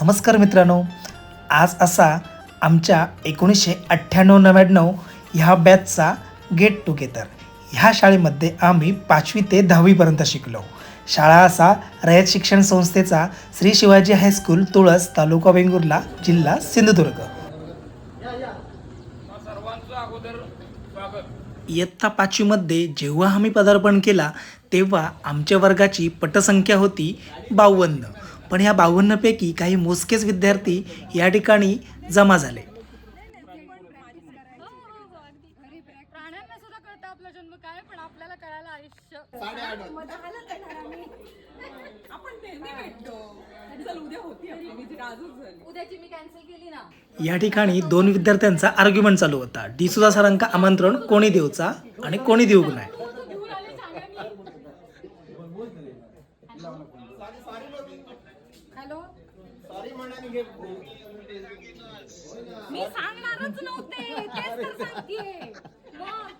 नमस्कार मित्रांनो. आज असा आमच्या एकोणीसशे अठ्ठ्याण्णव नव्याण्णव ह्या बॅचचा गेट टुगेदर ह्या शाळेमध्ये आम्ही पाचवी ते दहावीपर्यंत शिकलो. शाळा असा रयत शिक्षण संस्थेचा श्री शिवाजी हायस्कूल तुळस तालुका वेंगुर्ला जिल्हा सिंधुदुर्ग. इयत्ता पाचवीमध्ये जेव्हा आम्ही पदार्पण केला तेव्हा आमच्या वर्गाची पटसंख्या होती बावन्न. पण ह्या बावन्नपैकी काही मोजकेच विद्यार्थी या ठिकाणी जमा झाले. या ठिकाणी दोन विद्यार्थ्यांचा आर्ग्युमेंट चालू होता. डी सुधा सरांका आमंत्रण कोणी देऊचा आणि कोणी देऊक नाही हॅलो मी सांगणारच नव्हते तेच तर सांगतेय मग.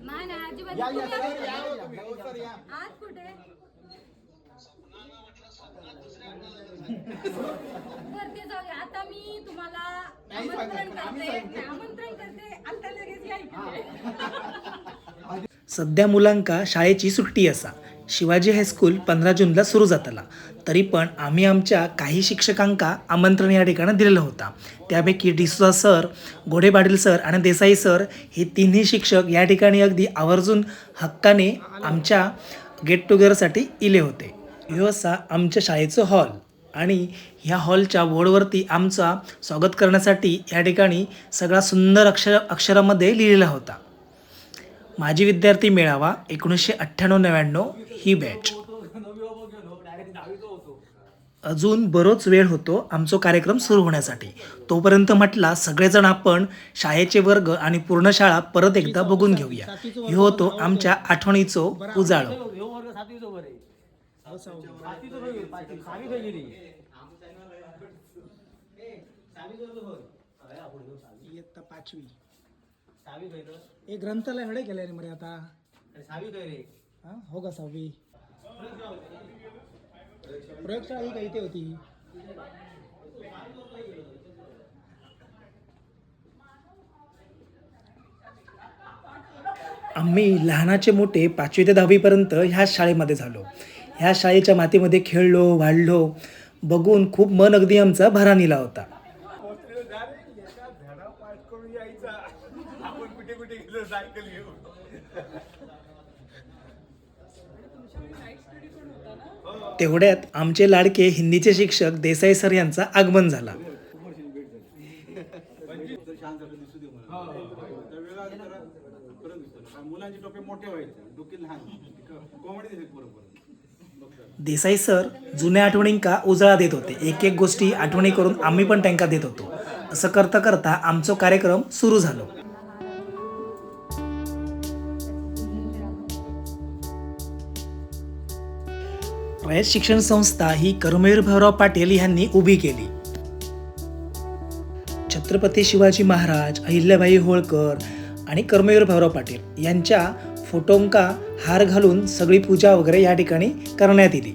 नाही नाही अजिबात तुम्ही आज कुठे ते जाऊ आता मी तुम्हाला आमंत्रण करते आमंत्रण करते आता लगेच या इकडे. सध्या मुलांका शाळेची सुट्टी असा शिवाजी हायस्कूल पंधरा जूनला सुरू जाताला. तरी पण आम्ही आमच्या काही शिक्षकांका आमंत्रण या ठिकाणी दिलेलं होता. त्यापैकी डिसुजा सर घोडेबाडील सर आणि देसाई सर हे तिन्ही शिक्षक या ठिकाणी अगदी आवर्जून हक्काने आमच्या गेट टुगेदरसाठी इले होते. ह्यो असा आमच्या शाळेचं हॉल आणि ह्या हॉलच्या बोर्डवरती आमचा स्वागत करण्यासाठी या ठिकाणी सगळा सुंदर अक्षर अक्षरामध्ये लिहिलेला होता. माजी विद्यार्थी मेळावा एकोणीसशे अठ्ठ्याण्णव नव्याण्णव ही बॅच. अजून बरोच वेळ होतो आमचो कार्यक्रम सुरू होण्यासाठी. तोपर्यंत म्हटला सगळेजण आपण शाळेचे वर्ग आणि पूर्ण शाळा परत एकदा बघून घेऊया. ह्यो होतो आमच्या आठवणीचो उजाळो. एक ग्रंथालय हडे गेले रे मरे आता. हा? हो का सहावी प्रयोगशाळा ही काही इथे होती? आम्ही लहानाचे मोठे पाचवी ते दहावीपर्यंत ह्याच शाळेमध्ये झालो. ह्या शाळेच्या मातीमध्ये खेळलो वाढलो. बघून खूप मन अगदी आमचा भरानीला होता. तेवढ्यात आमचे लाडके हिंदीचे शिक्षक देसाई सर यांचा आगमन झाला. देसाई सर जुन्या आठवणींका उजळा देत होते. एक एक गोष्टी आठवणी करून आम्ही पण त्यांका देत होतो. असं करता करता आमचा कार्यक्रम सुरू झालो. रयत शिक्षण संस्था ही कर्मवीर भाऊराव पाटील यांनी उभी केली. छत्रपती शिवाजी महाराज अहिल्याबाई होळकर आणि कर्मवीर भाऊराव पाटील यांच्या फोटोंका हार घालून सगळी पूजा वगैरे या ठिकाणी करण्यात येली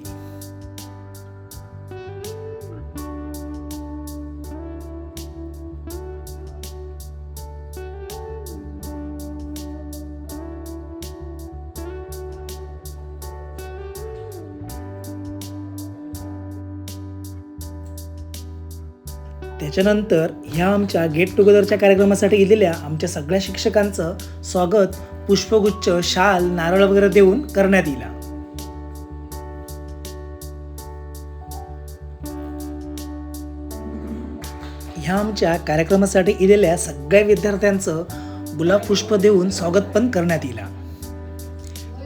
त्याच्यानंतर ह्या आमच्या गेट टुगेदरच्या कार्यक्रमासाठी गेलेल्या आमच्या सगळ्या शिक्षकांचं स्वागत पुष्पगुच्छ शाल नारळ वगैरे देऊन करण्यात येईल. ह्या आमच्या कार्यक्रमासाठी इलेल्या सगळ्या विद्यार्थ्यांचं गुलाब पुष्प देऊन स्वागत पण करण्यात येईल.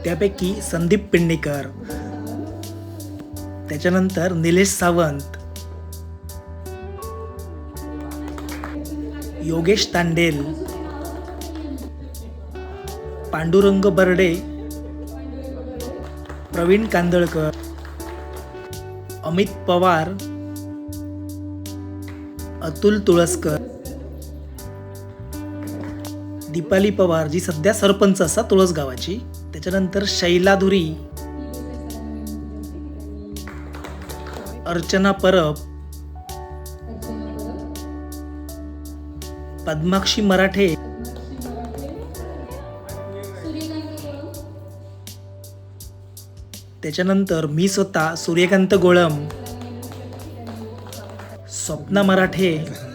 त्यापैकी संदीप पिंडीकर त्याच्यानंतर निलेश सावंत योगेश तांडेल पांडुरंग बर्डे प्रवीण कांदळकर अमित पवार अतुल तुळसकर दीपाली पवार जी सध्या सरपंच असा तुळस गावाची त्याच्यानंतर शैला धुरी अर्चना परब पद्माक्षी मराठे. त्याच्यानंतर मी स्वतः सूर्यकांत गोळम. स्वप्ना मराठे.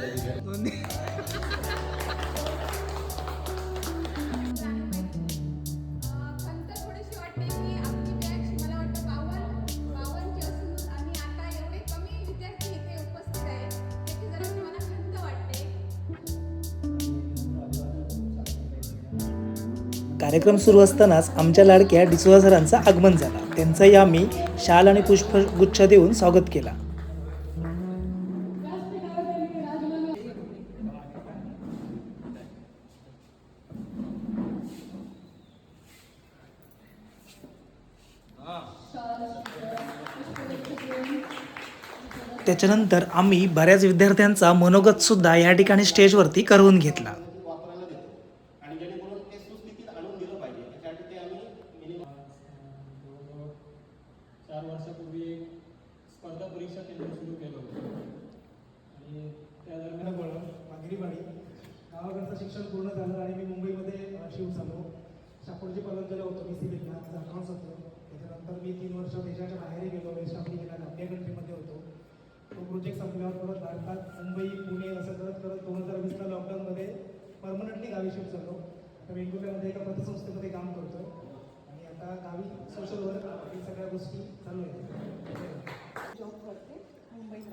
कार्यक्रम सुरू असतानाच आमच्या लाडक्या डिसोजा सरांचं आगमन झालं. त्यांचंही आम्ही शाल आणि पुष्पगुच्छ देऊन स्वागत केला. त्याच्यानंतर आम्ही बऱ्याच विद्यार्थ्यांचा मनोगत सुद्धा या ठिकाणी स्टेजवरती करवून घेतला वापरायला देतो आणि जेणेकरून ते सुस्थितीत आणून दिलं पाहिजे त्यासाठी ते आम्ही मिनिमम चार वर्षापूर्वी एक स्पर्धा परीक्षा केंद्र सुरू केलं होतं आणि त्या दरम्यान मागिरीवाडी गावाकडचं शिक्षण पूर्ण झालं आणि मी मुंबईमध्ये शिव शिफ्ट झालो शापूरजी पलंगला होतो मी सिव्हिल माझं अकाउंट्स होतं. त्याच्यानंतर मी तीन वर्ष देशाच्या बाहेरही गेलो वेस्ट आफ्रिकेला अन्य कंट्रीमध्ये होतो. तो प्रोजेक्ट संपल्यावर परत भारतात मुंबई पुणे असं करत करत दोन हजार वीसला लॉकडाऊनमध्ये परमनंटली गावी शिफ्ट झालो. आता वेंगुर्ल्यामध्ये एका पतसंस्थेमध्ये काम करतो. आणि आता गावी सोशल वर्क सगळ्या गोष्टी चालू आहेत. जॉब करते मुंबईत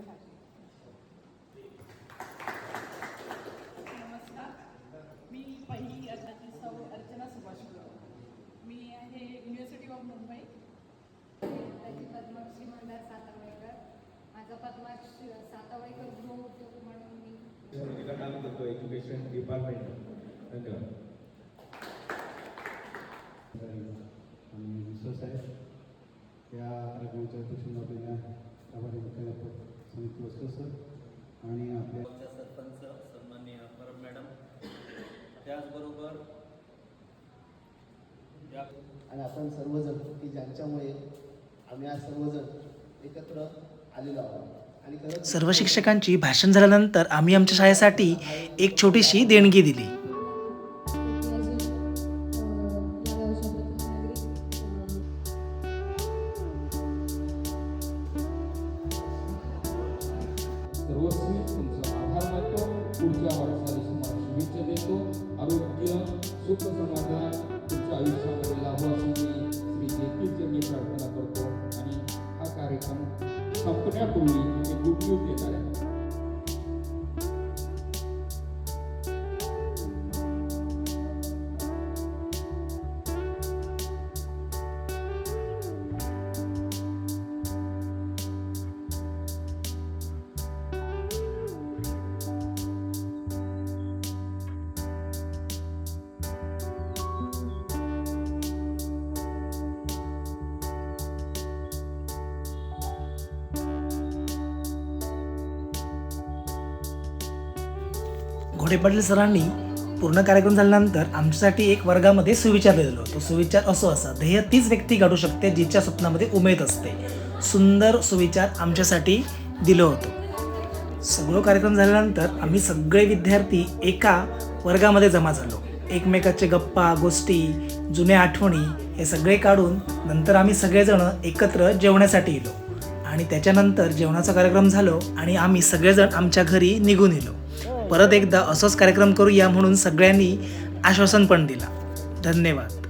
पद्मश्री मंदार सातवळेकर माझा पद्मश्री सातवळेकर गृह उद्योग म्हणून मी काम करतो एज्युकेशन डिपार्टमेंट धन्यवाद. आणि विश्वास आहे या कार्यक्रमाच्या अनुषंगाने आभारी मुख्याध्यापक समिती वस्त्र सर आणि आपल्या सरपंच सन्माननीय परब मॅडम त्याचबरोबर या आणि आपण सर्वजण की ज्यांच्यामुळे आम्ही आज सर्वजण एकत्र आलेलो आहोत. आणि खरंच सर्व शिक्षकांची भाषण झाल्यानंतर आम्ही आमच्या शाळेसाठी एक छोटीशी देणगी दिली. सर्वस्वी तुमचा आभार मानतो. पुढच्या वाटचालीस तुम्हाला शुभेच्छा देतो. आरोग्य सुख समाधान तुमच्या आयुष्यामध्ये. comigo, a Google e घोडे पाटील सरांनी पूर्ण कार्यक्रम झाल्यानंतर आमच्यासाठी एक वर्गामध्ये सुविचार दिलेलो तो सुविचार असो असा ध्येय तीच व्यक्ती घडू शकते जिच्या स्वप्नामध्ये उमेद असते. सुंदर सुविचार आमच्यासाठी दिलं होतं. सगळं कार्यक्रम झाल्यानंतर आम्ही सगळे विद्यार्थी एका वर्गामध्ये जमा झालो. एकमेकाचे गप्पा गोष्टी जुन्या आठवणी हे सगळे काढून नंतर आम्ही सगळेजण एकत्र जेवण्यासाठी येलो आणि त्याच्यानंतर जेवणाचा कार्यक्रम झालो आणि आम्ही सगळेजण आमच्या घरी निघून येलो परत एकदा असंच कार्यक्रम करूया म्हणून सगळ्यांनी आश्वासन पण दिला. धन्यवाद.